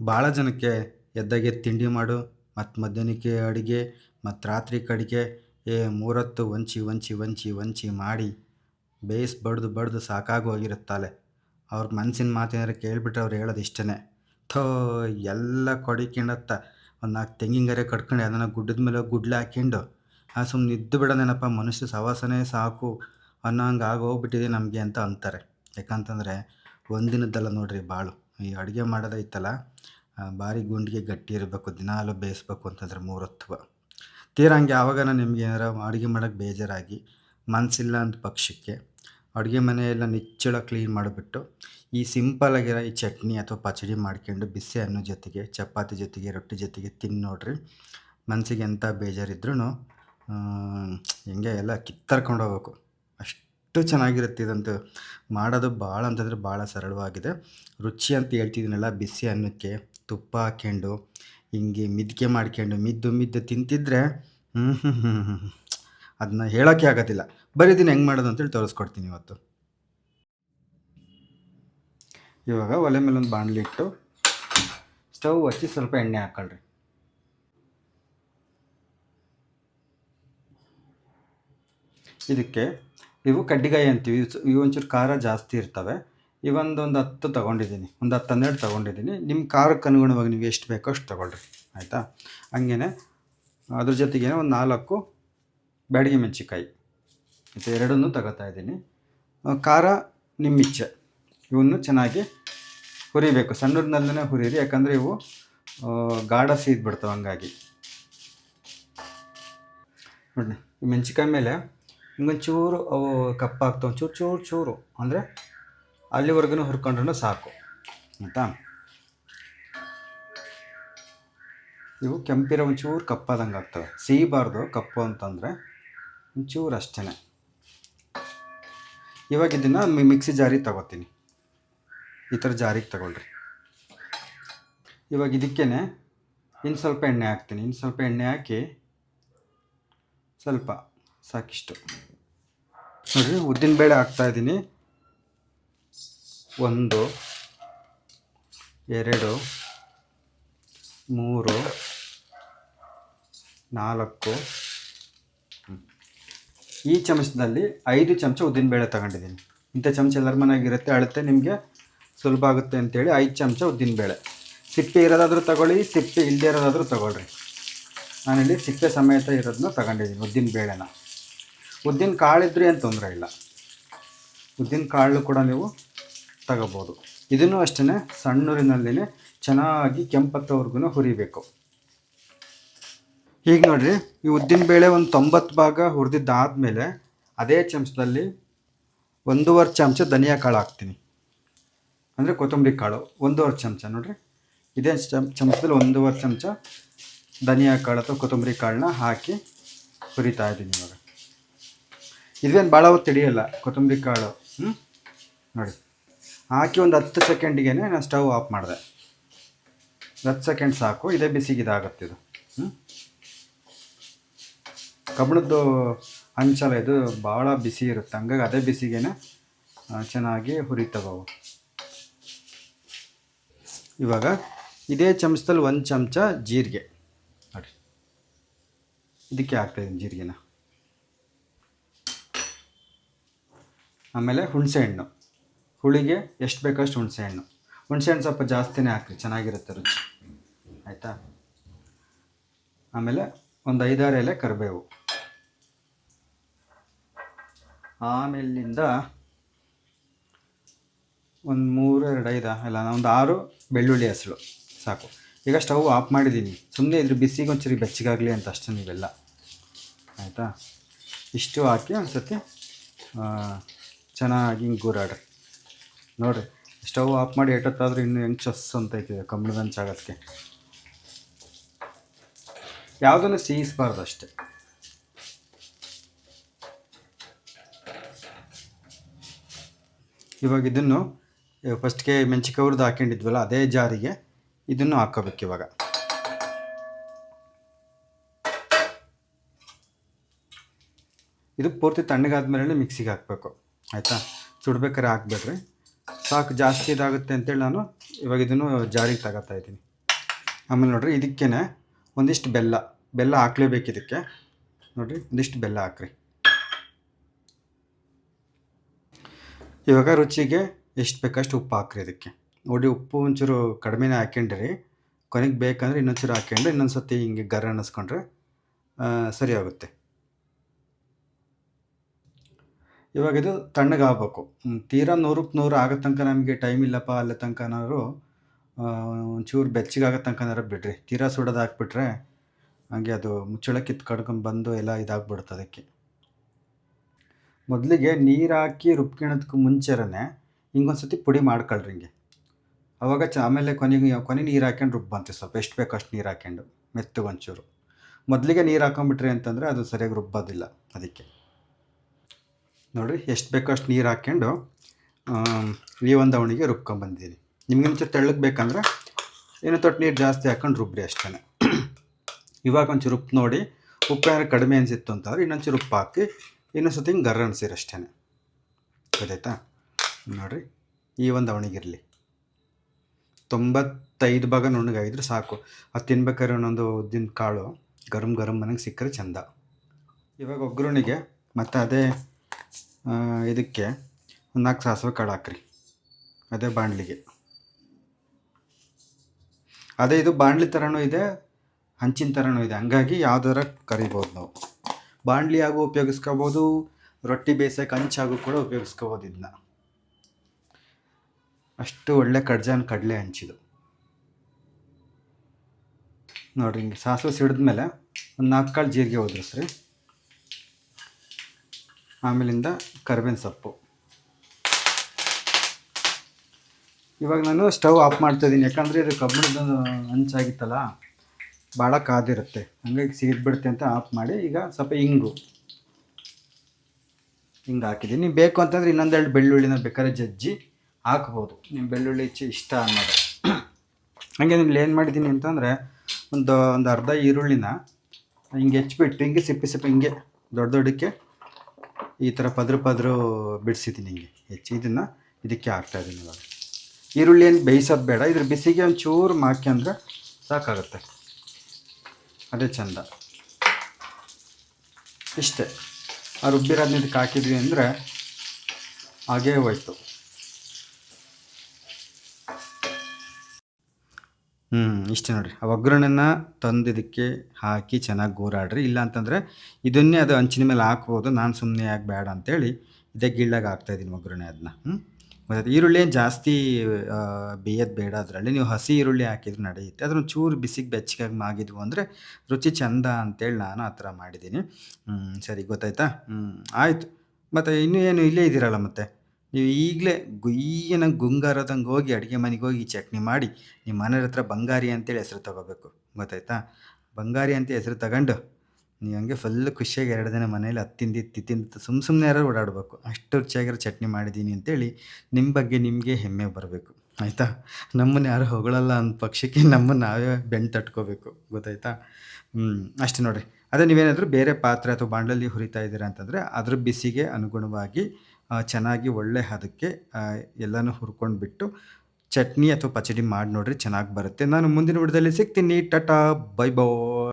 ಭಾಳ ಜನಕ್ಕೆ ಎದ್ದಾಗೆ ತಿಂಡಿ ಮಾಡು, ಮತ್ತು ಮಧ್ಯಾಹ್ನಕ್ಕೆ ಅಡುಗೆ, ಮತ್ತು ರಾತ್ರಿ ಕಡೆಗೆ, ಏ ಮೂರೊತ್ತು ವಂಚಿ ವಂಚಿ ವಂಚಿ ವಂಚಿ ಮಾಡಿ ಬೇಯಿಸ್ ಬಡ್ದು ಬಡ್ದು ಸಾಕಾಗು ಹೋಗಿರುತ್ತಲೆ ಅವ್ರ ಮನಸ್ಸಿನ ಮಾತೇನಾರು ಕೇಳಿಬಿಟ್ರೆ ಅವ್ರು ಹೇಳೋದು ಇಷ್ಟೇ ಥೋ, ಎಲ್ಲ ಕೊಡಿಕೊಂಡತ್ತ ಒಂದು ನಾಲ್ಕು ತೆಂಗಿನಗರೆ ಕಟ್ಕೊಂಡು, ಅದನ್ನು ಗುಡ್ಡದ ಮೇಲೆ ಗುಡ್ಲೆ ಹಾಕ್ಕೊಂಡು ಆ ಸುಮ್ಮನೆ ಇದ್ದು ಬಿಡೋದೇನಪ್ಪ ಮನುಷ್ಯ ಸವಾಸನೇ ಸಾಕು ಅನ್ನೋ ಹಂಗೆ ಆಗೋಗ್ಬಿಟ್ಟಿದೆ ನಮಗೆ ಅಂತ ಅಂತಾರೆ. ಯಾಕಂತಂದರೆ ಒಂದಿನದ್ದಲ್ಲ ನೋಡ್ರಿ ಬಾಳು. ಈ ಅಡುಗೆ ಮಾಡೋದೈತಲ್ಲ ಭಾರಿ ಗುಂಡಿಗೆ ಗಟ್ಟಿ ಇರಬೇಕು ದಿನಾಲು ಬೇಯಿಸ್ಬೇಕು ಅಂತಂದ್ರೆ ಮೂರೊತ್ತು ತೀರಾ ಹಂಗೆ ಯಾವಾಗಾನ ನಿಮ್ಗೆ ಏನಾರ ಅಡುಗೆ ಮಾಡೋಕ್ಕೆ ಬೇಜಾರಾಗಿ ಮನಸ್ಸಿಲ್ಲ ಅಂತ ಪಕ್ಷಕ್ಕೆ ಅಡುಗೆ ಮನೆಯೆಲ್ಲ ನಿಚ್ಚಳ ಕ್ಲೀನ್ ಮಾಡಿಬಿಟ್ಟು ಈ ಸಿಂಪಲ್ ಆಗಿರೋ ಈ ಚಟ್ನಿ ಅಥವಾ ಪಚಡಿ ಮಾಡ್ಕೊಂಡು ಬಿಸಿ ಅನ್ನ ಜೊತೆಗೆ ಚಪಾತಿ ಜೊತೆಗೆ ರೊಟ್ಟಿ ಜೊತೆಗೆ ತಿನ್ನು ನೋಡ್ರಿ ಮನಸ್ಸಿಗೆ ಎಂಥ ಬೇಜಾರಿದ್ರೂ ಹಿಂಗೆ ಎಲ್ಲ ಕಿತ್ತರ್ಕೊಂಡು ಹೋಗ್ಬೇಕು ಅಷ್ಟು ಚೆನ್ನಾಗಿರುತ್ತೆ ಇದಂತೂ. ಮಾಡೋದು ಭಾಳ ಅಂತಂದರೆ ಭಾಳ ಸರಳವಾಗಿದೆ. ರುಚಿ ಅಂತ ಹೇಳ್ತಿದ್ದೀನಲ್ಲ ಬಿಸಿ ಅನ್ನಕ್ಕೆ, ತುಪ್ಪ ಹಾಕ್ಕೊಂಡು ಹಿಂಗೆ ಮಿದ್ಕೆ ಮಾಡ್ಕೊಂಡು ಮಿದ್ದು ಮಿದ್ದು ತಿಂತಿದ್ರೆ ಅದನ್ನ ಹೇಳೋಕ್ಕೆ ಆಗೋದಿಲ್ಲ. ಬರೀ ಹೆಂಗೆ ಮಾಡೋದು ಅಂತೇಳಿ ತೋರಿಸ್ಕೊಡ್ತೀನಿ ಇವತ್ತು. ಇವಾಗ ಒಲೆ ಮೇಲೆ ಒಂದು ಬಾಣಲಿ ಇಟ್ಟು, ಸ್ಟವ್ ಹಚ್ಚಿ ಸ್ವಲ್ಪ ಎಣ್ಣೆ ಹಾಕೊಳ್ರಿ. ಇದಕ್ಕೆ ಇವು ಕಡ್ಡಿಗಾಯಿ ಅಂತೀವಿ. ಇವು- ಒಂಚೂರು ಖಾರ ಜಾಸ್ತಿ ಇರ್ತವೆ. ಇವೊಂದು ಒಂದು ಹತ್ತು ತೊಗೊಂಡಿದ್ದೀನಿ. ಒಂದು ಹತ್ತು ಹನ್ನೆರಡು ತೊಗೊಂಡಿದ್ದೀನಿ. ನಿಮ್ಮ ಖಾರಕ್ಕೆ ಅನುಗುಣವಾಗಿ ನೀವು ಎಷ್ಟು ಬೇಕೋ ಅಷ್ಟು ತೊಗೊಳ್ರಿ. ಆಯಿತಾ? ಹಂಗೇ ಅದ್ರ ಜೊತೆಗೇನೆ ಒಂದು ನಾಲ್ಕು ಬ್ಯಾಡಿಗೆ ಮೆಣಸಿಕಾಯಿ ಮತ್ತು ಎರಡನ್ನೂ ತಗೋತಾ ಇದ್ದೀನಿ. ಖಾರ ನಿಮ್ಮ ಇಚ್ಛೆ ಇವನ್ನು ಚೆನ್ನಾಗಿ ಹುರಿಬೇಕು. ಸಣ್ಣದಲ್ಲೇ ಹುರಿರಿ. ಯಾಕಂದರೆ ಇವು ಗಾಢ ಸೀದ್ಬಿಡ್ತವೆ ಹಂಗಾಗಿ. ನೋಡಿ ಈ ಮೆಣಸಿಕಾಯಿ ಮೇಲೆ ಹಿಂಗೊಂಚೂರು ಅವು ಕಪ್ಪಾಗ್ತವೆ ಚೂರು ಚೂರು ಚೂರು. ಅಂದರೆ ಅಲ್ಲಿವರೆಗೂ ಹುರ್ಕೊಂಡ್ರೂ ಸಾಕು. ಆಯಿತಾ? ಇವು ಕೆಂಪಿರೋ ಒಂಚೂರು ಕಪ್ಪಾದಂಗೆ ಆಗ್ತವೆ. ಸಿಹಿಬಾರ್ದು ಕಪ್ಪು ಅಂತಂದರೆ ಒಂಚೂರು ಅಷ್ಟೇ ಇವಾಗ ಇದನ್ನು ಮಿಕ್ಸಿ ಜಾರಿಗೆ ತಗೋತೀನಿ. ಈ ಥರ ಜಾರಿಗೆ ತಗೊಳ್ರಿ. ಇವಾಗ ಇದಕ್ಕೇ ಇನ್ನು ಸ್ವಲ್ಪ ಎಣ್ಣೆ ಹಾಕ್ತೀನಿ. ಇನ್ನು ಸ್ವಲ್ಪ ಎಣ್ಣೆ ಹಾಕಿ ಸ್ವಲ್ಪ ಸಾಕಿಷ್ಟು. ನೋಡಿರಿ, ಉದ್ದಿನ ಉದ್ದಿನಬೇಳೆ ಹಾಕ್ತಾಯಿದ್ದೀನಿ ಒಂದು, ಎರಡು, ಮೂರು, ನಾಲ್ಕು. ಈ ಚಮಚದಲ್ಲಿ ಐದು ಚಮಚ ಉದ್ದಿನಬೇಳೆ ತಗೊಂಡಿದ್ದೀನಿ. ಇಂಥ ಚಮಚ ಎಲ್ಲರ ಮನೆಯಾಗಿರುತ್ತೆ ಅಳತೆ ನಿಮಗೆ ಸುಲಭ ಆಗುತ್ತೆ ಅಂತೇಳಿ ಐದು ಚಮಚ ಉದ್ದಿನಬೇಳೆ ಸಿಪ್ಪೆ ಇರೋದಾದರೂ ತಗೊಳ್ಳಿ, ಸಿಪ್ಪೆ ಇಲ್ಲದೆ ಇರೋದಾದರೂ ತಗೊಳ್ರಿ. ನಾನಿಲ್ಲಿ ಸಿಪ್ಪೆ ಸಮೇತ ಇರೋದನ್ನ ತಗೊಂಡಿದ್ದೀನಿ ಉದ್ದಿನ ಬೇಳೆನ. ಉದ್ದಿನ ಕಾಳಿದ್ರೆ ಏನು ತೊಂದರೆ ಇಲ್ಲ. ಉದ್ದಿನ ಕಾಳು ಕೂಡ ನೀವು ತಗೋಬೋದು. ಇದನ್ನು ಅಷ್ಟೇ ಸಣ್ಣೂರಿನಲ್ಲೇ ಚೆನ್ನಾಗಿ ಕೆಂಪತ್ತವರೆಗೂ ಹುರಿಬೇಕು. ಈಗ ನೋಡಿರಿ, ಈ ಉದ್ದಿನ ಬೇಳೆ ಒಂದು ತೊಂಬತ್ತು ಭಾಗ ಹುರಿದಿದ್ದಾದಮೇಲೆ ಅದೇ ಚಮಚದಲ್ಲಿ ಒಂದೂವರೆ ಚಮಚ ಧನಿಯಾ ಕಾಳು ಹಾಕ್ತೀನಿ. ಅಂದರೆ ಕೊತ್ತಂಬರಿ ಕಾಳು, ಒಂದೂವರೆ ಚಮಚ ನೋಡಿರಿ. ಇದೇ ಚಮ್ ಚಮಚದಲ್ಲಿ ಒಂದೂವರೆ ಚಮಚ ಧನಿಯಾ ಕಾಳು ಅಥವಾ ಕೊತ್ತಂಬರಿ ಕಾಳನ್ನ ಹಾಕಿ ಹುರಿತಾ ಇದ್ದೀನಿ ಇವಾಗ. ಇದೇನು ಭಾಳ ಹೊತ್ತು ಹಿಡಿಯಲ್ಲ ಕೊತ್ತಂಬರಿ ಕಾಳು. ಹ್ಞೂ ನೋಡಿ. ಹಾಕಿ ಒಂದು ಹತ್ತು ಸೆಕೆಂಡಿಗೆ ನಾನು ಸ್ಟವ್ ಆಫ್ ಮಾಡಿದೆ. ಹತ್ತು ಸೆಕೆಂಡ್ ಸಾಕು, ಇದೇ ಬಿಸಿಗೆ ಇದಾಗುತ್ತೆ ಇದು. ಹ್ಞೂ ಕಬ್ಬಣದ್ದು ಹಂಚಲ ಇದು ಭಾಳ ಬಿಸಿ ಇರುತ್ತೆ. ಹಂಗಾಗಿ ಅದೇ ಬಿಸಿಗೆ ಚೆನ್ನಾಗಿ ಹುರಿತವೆ ಇವಾಗ ಇದೇ ಚಮಚದಲ್ಲಿ ಒಂದು ಚಮಚ ಜೀರಿಗೆ. ನೋಡಿ. ಇದಕ್ಕೆ ಹಾಕ್ತಾಯಿದ್ದೀನಿ ಜೀರಿಗೆನ. ಆಮೇಲೆ ಹುಣಸೆಹಣ್ಣು ಹುಳಿಗೆ ಎಷ್ಟು ಬೇಕಷ್ಟು ಹುಣಸೆಹಣ್ಣು ಹುಣಸೆಹಣ್ಣು ಸ್ವಲ್ಪ ಜಾಸ್ತಿನೇ ಹಾಕ್ರಿ, ಚೆನ್ನಾಗಿರುತ್ತೆ ರುಚಿ. ಆಯಿತಾ? ಆಮೇಲೆ ಒಂದು ಐದಾರು ಎಲೆ ಕರಿಬೇವು. ಆಮೇಲಿಂದ ಒಂದು ಮೂರು, ಎರಡು, ಐದು ಇಲ್ಲ, ಒಂದು ಆರು ಬೆಳ್ಳುಳ್ಳಿ ಹೆಸಳು. ಸಾಕು. ಈಗ ಸ್ಟವ್ ಆಫ್ ಮಾಡಿದ್ದೀನಿ ಸುಮ್ಮನೆ ಇದ್ರ ಬಿಸಿಗೆ ಒಂಚೂರಿ ಬೆಚ್ಚಗಾಗಲಿ ಅಂತ ಅಷ್ಟೇ ನೀವೆಲ್ಲ. ಆಯಿತಾ? ಇಷ್ಟು ಹಾಕಿ ಒಂದು ಸತಿ ಚೆನ್ನಾಗಿ ಹಿಂಗೆ ಗೂರಾಡ್ರಿ. ನೋಡಿರಿ, ಸ್ಟವ್ ಆಫ್ ಮಾಡಿ ಎಷ್ಟೊತ್ತಾದ್ರೂ ಇನ್ನೂ ಹೆಂಗೆ ಚಸ್ ಅಂತ ಐತಿದೆ ಕಂಬಳದ ಹಂಚಾಗೋದಕ್ಕೆ ಯಾವುದನ್ನು ಸೀಯಿಸ್ಬಾರ್ದು ಅಷ್ಟೇ. ಇವಾಗ ಇದನ್ನು ಫಸ್ಟ್ಗೆ ಮೆಂಚಿಕೆ ಹುರಿದು ಹಾಕೊಂಡಿದ್ವಲ್ಲ, ಅದೇ ಜಾರಿಗೆ ಇದನ್ನು ಹಾಕೋಬೇಕು ಇವಾಗ. ಇದು ಪೂರ್ತಿ ತಣ್ಣಗಾದ ಮೇಲೆ ಮಿಕ್ಸಿಗೆ ಹಾಕಬೇಕು. ಆಯಿತಾ? ಸುಡ್ಬೇಕಾದ್ರೆ ಹಾಕ್ಬೇಡ್ರಿ. ಸಾಕು, ಜಾಸ್ತಿ ಇದಾಗುತ್ತೆ ಅಂತೇಳಿ ನಾನು ಇವಾಗ ಇದನ್ನು ಜಾರಿಗೆ ತಗೋತಾ ಇದ್ದೀನಿ. ಆಮೇಲೆ ನೋಡಿರಿ ಇದಕ್ಕೇ ಒಂದಿಷ್ಟು ಬೆಲ್ಲ. ಬೆಲ್ಲ ಹಾಕ್ಲೇಬೇಕು ಇದಕ್ಕೆ. ನೋಡಿರಿ, ಒಂದಿಷ್ಟು ಬೆಲ್ಲ ಹಾಕ್ರಿ. ಇವಾಗ ರುಚಿಗೆ ಎಷ್ಟು ಬೇಕಷ್ಟು ಉಪ್ಪು ಹಾಕ್ರಿ ಇದಕ್ಕೆ. ನೋಡಿ, ಉಪ್ಪು ಒಂಚೂರು ಕಡಿಮೆನೇ ಹಾಕ್ಯಂಡ್ರಿ. ಕೊನೆಗೆ ಬೇಕಂದ್ರೆ ಇನ್ನೊಂಚೂರು ಹಾಕ್ಯಂಡ್ರೆ ಇನ್ನೊಂದು ಸತಿ ಹಿಂಗೆ ಗರ ಅನ್ನಿಸ್ಕೊಂಡ್ರೆ ಸರಿ ಆಗುತ್ತೆ. ಇವಾಗ ಇದು ತಣ್ಣಗಾಗಬೇಕು. ತೀರಾ ನೂರಕ್ಕೆ ನೂರು ಆಗೋ ತನಕ ನಮಗೆ ಟೈಮ್ ಇಲ್ಲಪ್ಪ, ಅಲ್ಲಿ ತನಕನಾದ್ರು ಒಂಚೂರು ಬೆಚ್ಚಗಾಗೋ ತನಕನಾರು ಬಿಡ್ರಿ. ತೀರಾ ಸುಡೋದು ಹಾಕ್ಬಿಟ್ರೆ ಹಾಗೆ ಅದು ಮುಚ್ಚಳ ಕಿತ್ಕಡ್ಕೊಂಡು ಬಂದು ಎಲ್ಲ ಇದಾಗ್ಬಿಡುತ್ತೆ ಅದಕ್ಕೆ. ಮೊದಲಿಗೆ ನೀರು ಹಾಕಿ ರುಬ್ಕೊಳೋದಕ್ಕೂ ಮುಂಚೆನೇ ಹಿಂಗೊಂದು ಸತಿ ಪುಡಿ ಮಾಡ್ಕೊಳ್ರಿ ಹಿಂಗೆ. ಅವಾಗ ಚ, ಆಮೇಲೆ ಕೊನೆಗೆ ಕೊನೆ ನೀರು ಹಾಕ್ಯಂಡು ರುಬ್ಬಂತೆ ಸ್ವಲ್ಪ. ಎಷ್ಟು ಬೇಕು ಅಷ್ಟು ನೀರು ಹಾಕ್ಯಂಡು ಮೆತ್ತಗೆ ಒಂಚೂರು ಮೊದಲಿಗೆ ನೀರು ಹಾಕೊಂಬಿಟ್ರಿ ಅಂತಂದರೆ ಅದು ಸರಿಯಾಗಿ ರುಬ್ಬೋದಿಲ್ಲ ಅದಕ್ಕೆ. ನೋಡಿರಿ, ಎಷ್ಟು ಬೇಕೋ ಅಷ್ಟು ನೀರು ಹಾಕ್ಕೊಂಡು ಈ ಒಂದು ಅವಣಿಗೆ ರುಬ್ಕೊಂಬಂದಿದ್ದೀನಿ ನಿಮ್ಗೆ ಮುಂಚೆ ತೆಳ್ಳಗೆ ಬೇಕಂದ್ರೆ ಏನೋ ತೊಟ್ಟು ನೀರು ಜಾಸ್ತಿ ಹಾಕೊಂಡು ರುಬ್ಬರಿ ಅಷ್ಟೇ ಇವಾಗ ಒಂಚೂರು ಉಪ್ಪು ನೋಡಿ, ಉಪ್ಪು ಏನಾದ್ರು ಕಡಿಮೆ ಅನಿಸಿತ್ತು ಅಂತಂದ್ರೆ ಇನ್ನೊಂಚೂರು ಉಪ್ಪು ಹಾಕಿ ಇನ್ನೊಂದು ಸತಿ ಹಿಂಗೆ ಗರ್ರ ಅನಿಸಿರಿ ಅಷ್ಟೇ ಗೊತ್ತಾಯ್ತಾ? ನೋಡಿರಿ, ಈ ಒಂದು ಅವಣಿಗಿರಲಿ ತೊಂಬತ್ತೈದು ಭಾಗ ನುಣ್ಣಗಾಗಿದ್ರೆ ಸಾಕು. ಅದು ತಿನ್ಬೇಕಾದ್ರೆ ಒಂದೊಂದು ಉದ್ದಿನ ಕಾಳು ಗರಮ್ ಗರಮ್ ಮನೆಗೆ ಸಿಕ್ಕರೆ ಚಂದ. ಇವಾಗ ಒಗ್ಗರಣೆಗೆ ಮತ್ತು ಅದೇ ಇದಕ್ಕೆ ಒಂದು ನಾಲ್ಕು ಸಾಸಿವೆ ಕಾಳು ಹಾಕ್ರಿ. ಅದೇ ಬಾಣಲಿಗೆ. ಅದೇ ಇದು ಬಾಣಲಿ ಥರನೂ ಇದೆ, ಹಂಚಿನ ಥರನೂ ಇದೆ. ಹಂಗಾಗಿ ಯಾವ್ದಾರ ಕರಿಬೋದು ನಾವು. ಬಾಣಲಿ ಆಗು ಉಪಯೋಗಿಸ್ಕೋಬೋದು, ರೊಟ್ಟಿ ಬೇಯಿಸೋಕೆ ಹಂಚಾಗೂ ಕೂಡ ಉಪಯೋಗಿಸ್ಕೋಬೋದು ಇದನ್ನ ಅಷ್ಟು ಒಳ್ಳೆ ಕಡ್ಜಾನ್ ಕಡಲೆ ಹಂಚಿದು. ನೋಡಿರಿ ಹಿಂಗೆ ಸಾಸಿವೆ ಸಿಡಿದ್ಮೇಲೆ ಒಂದು ನಾಲ್ಕು ಕಾಳು ಜೀರಿಗೆ ಉದುರಿಸ್ರಿ. ಆಮೇಲಿಂದ ಕರಿಬೇವಿನ ಸೊಪ್ಪು. ಇವಾಗ ನಾನು ಸ್ಟವ್ ಆಫ್ ಮಾಡ್ತಾಯಿದ್ದೀನಿ ಯಾಕಂದರೆ ಇದು ಕಬ್ಬಿಣದ ಹಂಚಾಗಿತ್ತಲ್ಲ ಭಾಳ ಕಾದಿರುತ್ತೆ. ಹಂಗಾಗಿ ಸೀದ್ಬಿಡುತ್ತೆ ಅಂತ ಆಫ್ ಮಾಡಿ ಈಗ ಸ್ವಲ್ಪ ಹಿಂಗು ಹಿಂಗೆ ಹಾಕಿದ್ದೀನಿ. ನೀವು ಬೇಕು ಅಂತಂದರೆ ಇನ್ನೊಂದೆರಡು ಬೆಳ್ಳುಳ್ಳಿನ ಬೇಕಾದ್ರೆ ಜಜ್ಜಿ ಹಾಕ್ಬೋದು. ನಿಮ್ಮ ಬೆಳ್ಳುಳ್ಳಿ ಇಷ್ಟ ಅನ್ನೋದು. ಹಾಗೆ ನೀವು ಏನು ಮಾಡಿದ್ದೀನಿ ಅಂತಂದರೆ ಒಂದು ಒಂದು ಅರ್ಧ ಈರುಳ್ಳಿನ ಹಿಂಗೆ ಹೆಚ್ಚಿಬಿಟ್ಟು ಹಿಂಗೆ ಸಿಪ್ಪಿ ಸಿಪ್ಪಿ ಹಿಂಗೆ ದೊಡ್ಡ ದೊಡ್ಡಕ್ಕೆ ಈ ಥರ ಪದರು ಪದರು ಬಿಡಿಸಿದ್ದೀನಿ ಹಿಂಗೆ. ಹೆಚ್ಚು ಇದನ್ನು ಇದಕ್ಕೆ ಹಾಕ್ತಾಯಿದ್ದೀನಿ ಇವಾಗ. ಈರುಳ್ಳಿ ಏನು ಬೇಯಿಸೋದು ಬೇಡ. ಇದ್ರ ಬಿಸಿಗೆ ಒಂದು ಚೂರು ಸಾಕಾಗುತ್ತೆ. ಅದೇ ಚಂದ. ಇಷ್ಟೇ. ಆ ರುಬ್ಬಿರೋದನ್ನ ಇದಕ್ಕೆ ಹಾಕಿದ್ವಿ ಅಂದರೆ ಹಾಗೇ ಹೋಯ್ತು. ಹ್ಞೂ ಇಷ್ಟೇ ನೋಡಿರಿ. ಆ ಒಗ್ಗರಣೆನ ತಂದು ಇದಕ್ಕೆ ಹಾಕಿ ಚೆನ್ನಾಗಿ ಗೂರಾಡ್ರಿ. ಇಲ್ಲ ಅಂತಂದ್ರೆ ಇದನ್ನೇ ಅದು ಹಂಚಿನ ಮೇಲೆ ಹಾಕ್ಬೋದು. ನಾನು ಸುಮ್ಮನೆ ಯಾಕೆ ಬೇಡ ಅಂತೇಳಿ ಇದೇ ಗಿಳ್ಳಾಗ ಹಾಕ್ತಾಯಿದ್ದೀನಿ ಒಗ್ಗರಣೆ ಅದನ್ನ ಹ್ಞೂ ಮತ್ತು ಈರುಳ್ಳಿ ಏನು ಜಾಸ್ತಿ ಬೇಯೋದು ಬೇಡ ಅದರಲ್ಲಿ. ನೀವು ಹಸಿ ಈರುಳ್ಳಿ ಹಾಕಿದ್ರೆ ನಡೆಯುತ್ತೆ. ಅದನ್ನು ಚೂರು ಬಿಸಿಗೆ ಬೆಚ್ಚಗಾಗಿ ಮಾಗಿದ್ವು ಅಂದರೆ ರುಚಿ ಚಂದ ಅಂತೇಳಿ ನಾನು ಆ ಥರ ಮಾಡಿದ್ದೀನಿ. ಹ್ಮ್, ಸರಿ ಗೊತ್ತಾಯ್ತಾ? ಹ್ಞೂ ಆಯಿತು. ಮತ್ತು ಇನ್ನೂ ಏನು ಇಲ್ಲೇ ಇದ್ದೀರಲ್ಲ ಮತ್ತೆ? ನೀವು ಈಗಲೇ ಗುಯ್ಯನ ಗುಂಗಾರದಂಗೆ ಹೋಗಿ ಅಡುಗೆ ಮನೆಗೆ ಹೋಗಿ ಚಟ್ನಿ ಮಾಡಿ ನಿಮ್ಮ ಮನೆಯವ್ರ ಹತ್ರ ಬಂಗಾರಿ ಅಂತೇಳಿ ಹೆಸರು ತಗೋಬೇಕು. ಗೊತ್ತಾಯ್ತಾ? ಬಂಗಾರಿ ಅಂತ ಹೆಸರು ತಗೊಂಡು ನೀವು ಹಂಗೆ ಫುಲ್ ಖುಷಿಯಾಗಿ ಎರಡು ದಿನ ಮನೇಲಿ ಹತ್ತಿಂದು ತಿಂದು ಸುಮ್ಮ ಸುಮ್ಮನೆ ಯಾರು ಓಡಾಡಬೇಕು. ಅಷ್ಟು ರುಚಿಯಾಗಿರೋ ಚಟ್ನಿ ಮಾಡಿದ್ದೀನಿ ಅಂತೇಳಿ ನಿಮ್ಮ ಬಗ್ಗೆ ನಿಮಗೆ ಹೆಮ್ಮೆ ಬರಬೇಕು. ಆಯಿತಾ? ನಮ್ಮನ್ನು ಯಾರು ಹೊಗಳಲ್ಲ ಅಂದ ಪಕ್ಷಕ್ಕೆ ನಮ್ಮನ್ನು ನಾವೇ ಬೆನ್ನು ತಟ್ಕೋಬೇಕು. ಗೊತ್ತಾಯ್ತಾ? ಹ್ಞೂ ಅಷ್ಟೇ ನೋಡಿರಿ. ಅದೇ ನೀವೇನಾದರೂ ಬೇರೆ ಪಾತ್ರೆ ಅಥವಾ ಬಾಂಡಲಲ್ಲಿ ಹುರಿತಾ ಇದ್ದೀರಾ ಅಂತಂದರೆ ಅದ್ರ ಬಿಸಿಗೆ ಅನುಗುಣವಾಗಿ ಚೆನ್ನಾಗಿ ಒಳ್ಳೆ ಹದಕ್ಕೆ ಎಲ್ಲನೂ ಹುರ್ಕೊಂಡು ಬಿಟ್ಟು ಚಟ್ನಿ ಅಥವಾ ಪಚಡಿ ಮಾಡಿ ನೋಡ್ರಿ ಚೆನ್ನಾಗಿ ಬರುತ್ತೆ. ನಾನು ಮುಂದಿನ ವಿಡಿಯೋದಲ್ಲಿ ಸಿಗ್ತೀನಿ. Ta-ta, bye bye.